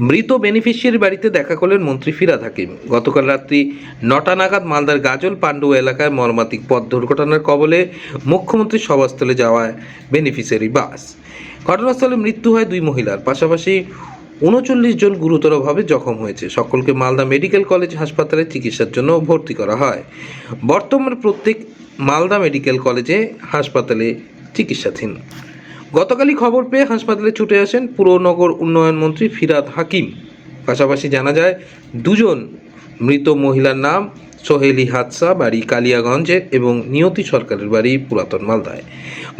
মৃত বেনিফিশিয়ারি বাড়িতে দেখা করলেন মন্ত্রী ফিরাদ হাকিম। গতকাল রাত্রি নটা নাগাদ মালদার গাজল পাণ্ডু এলাকায় মর্মান্তিক পথ দুর্ঘটনার কবলে মুখ্যমন্ত্রীর সভাস্থলে যাওয়ায় বেনিফিশিয়ারি বাস। ঘটনাস্থলে মৃত্যু হয় দুই মহিলার। পাশাপাশি উনচল্লিশ জন গুরুতরভাবে জখম হয়েছে। সকলকে মালদা মেডিকেল কলেজ হাসপাতালে চিকিৎসার জন্য ভর্তি করা হয়। বর্তমানে প্রত্যেক মালদা মেডিকেল কলেজে হাসপাতালে চিকিৎসাধীন। গতকালই খবর পেয়ে হাসপাতালে ছুটে আসেন পুরনগর উন্নয়ন মন্ত্রী ফিরাদ হাকিম। পাশাপাশি জানা যায়, দুজন মৃত মহিলার নাম সোহেলি হাদসা বাড়ি কালিয়াগঞ্জে এবং নিয়তি সরকারের বাড়ি পুরাতন মালদায়।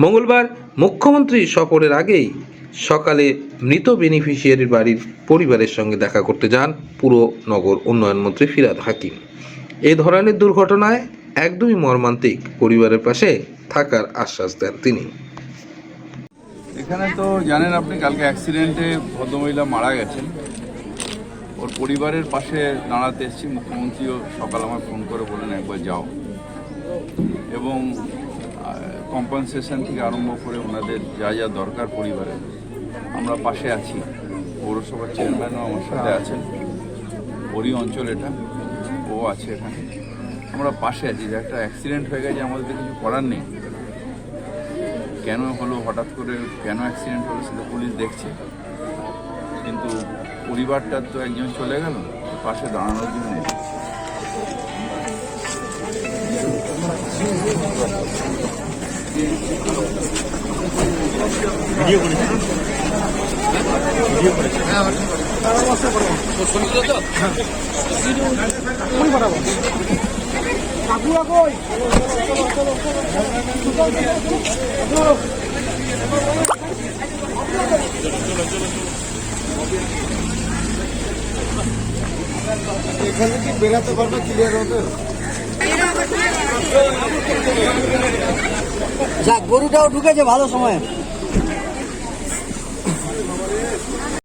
মঙ্গলবার মুখ্যমন্ত্রী সফরের আগেই সকালে মৃত বেনিফিশিয়ারির বাড়ির পরিবারের সঙ্গে দেখা করতে যান পুরনগর উন্নয়ন মন্ত্রী ফিরাদ হাকিম। এ ধরনের দুর্ঘটনায় একদমই মর্মান্তিক পরিবারের পাশে থাকার আশ্বাস দেন তিনি। এখানে তো জানেন আপনি, কালকে অ্যাক্সিডেন্টে ভদ্রমহিলা মারা গেছেন। ওর পরিবারের পাশে দাঁড়াতে এসেছি, মুখ্যমন্ত্রীও সকাল আমার ফোন করে বলেন একবার যাও। এবং কম্পেনসেশন থেকে আরম্ভ করে ওনাদের যা যা দরকার পরিবারের আমরা পাশে আছি। পৌরসভার চেয়ারম্যানও আমার সাথে আছেন। ওরই অঞ্চল এটা, ও আছে এখানে। আমরা পাশে আছি, যে একটা অ্যাক্সিডেন্ট হয়ে গেছে, আমাদের কিছু করার নেই। কেন হলো? হঠাৎ করে কেন অ্যাক্সিডেন্ট হলো সেটা পুলিশ দেখছে। কিন্তু পরিবারটার তো একজন চলে গেল পাশে দাঁড়ানোর জন্য এসেছি। এখানে কি বেরাতে পারবে ক্লিয়ার হবে যাক গরুটাও ঢুকেছে ভালো সময়।